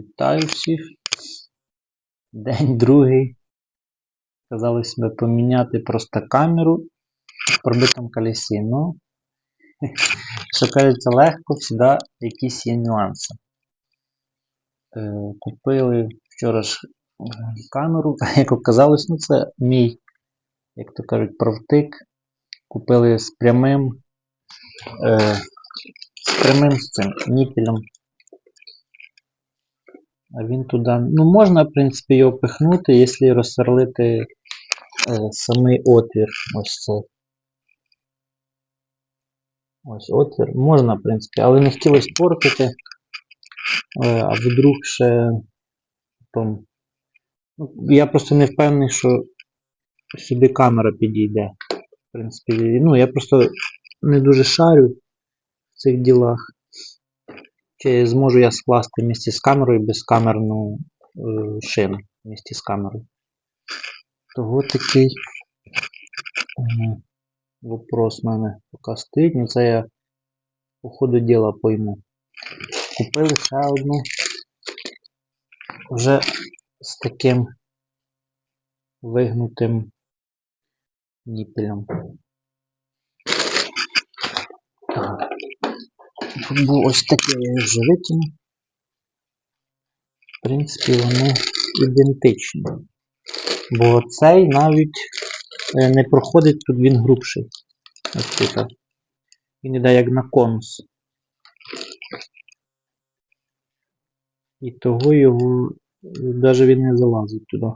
Вітаю всіх. День другий. Казалось би поміняти просто камеру в пробитому колесі. Ну, що кажеться, легко, завжди якісь є нюанси. Е, купили вчора ж е, камеру, як оказалось, ну це мій, як то кажуть, провтик. Купили з прямим, е, з прямим з цим ніпелем а він туди. Ну, можна, в принципі, його пихнути, якщо розсверлити е, самий отвір. Ось це. Ось отвір. Можна, в принципі, але не хотілося портити. Е, а вдруг ще потім. Ну, я просто не впевнений, що сюди камера підійде. В принципі, ну, я просто не дуже шарю в цих ділах. Чи зможу я скласти вместе з камерою безкамерну е, шину вместе з камерою. Того такий е, вопрос в мене поки стоїть. Ну це я по ходу діла пойму. Купили ще одну вже з таким вигнутим ніпелем. Так. Було ось таке я. В принципі, вони ідентичні. Бо цей навіть е, не проходить, тут він грубший. Ось тут. Він іде як на конус. І того його навіть він не залазить туди.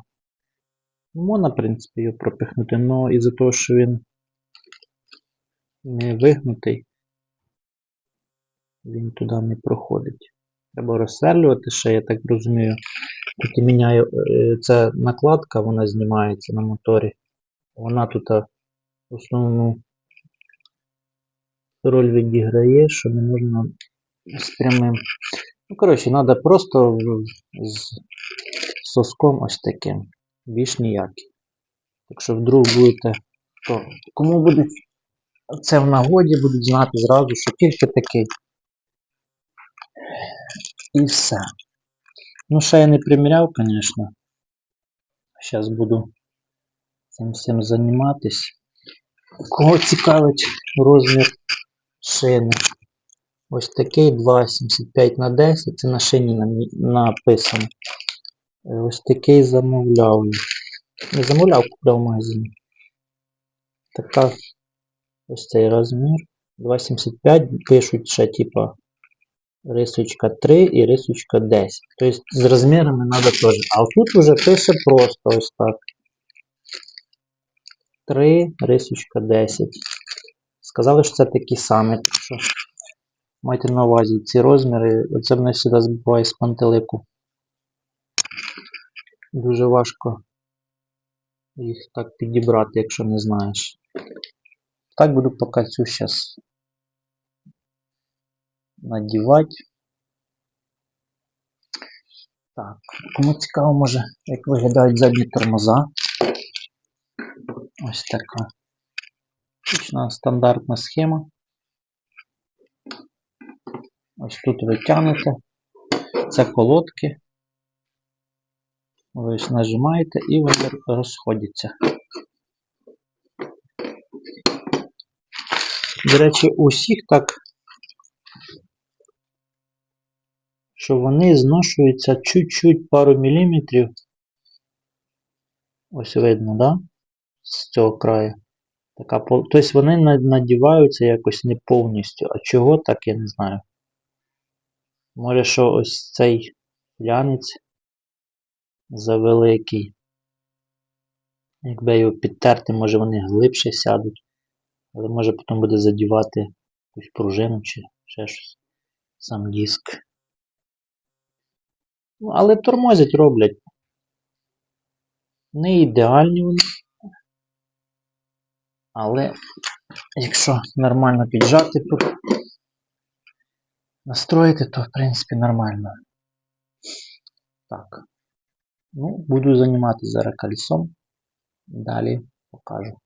Можна, в принципі, його пропихнути, але із-за того, що він не вигнутий, він туди не проходить. Треба розсверлювати ще, я так розумію. Тут і міняю, е, це накладка, вона знімається на моторі. Вона тут а, основну роль відіграє, що не можна з прямим. Ну, коротше, треба просто з соском ось таким. Більш ніякий. Що вдруг будете, то кому буде це в нагоді, будуть знати зразу, що тільки такий. І все. Ну, ще я не приміряв, звісно. Зараз буду цим всім займатися. Кого цікавить розмір шини? Ось такий 2,75 на 10, це на шині написано. Ось такий замовляв. Не замовляв, купляв в магазині. Така ось цей розмір. 2,75 пишуть ще типа рисочка 3 і рисочка 10. Тобто з розмірами треба теж. А тут вже пише просто ось так. 3, рисочка 10. Сказали, що це такі самі. Так що майте на увазі ці розміри. Оце мене сюди збиває з пантелику. Дуже важко їх так підібрати, якщо не знаєш. Так буду поки цю зараз надівати. Так, кому цікаво, може, як виглядають задні тормоза. Ось така. Точна стандартна схема. Ось тут ви тягнете. Це колодки. Ви ось нажимаєте і вони розходяться. До речі, у всіх так, що вони зношуються чуть-чуть пару міліметрів. Ось видно, да? З цього краю. Така, тобто вони надіваються якось не повністю. А чого так, я не знаю. Може, що ось цей глянець завеликий. Якби його підтерти, може вони глибше сядуть. Але може потім буде задівати якусь пружину чи ще щось. Сам диск. Але тормозять роблять. Не ідеальні вони. Але якщо нормально піджати настроїти, то в принципі нормально. Так. Ну, буду займатися зараз колесом. Далі покажу.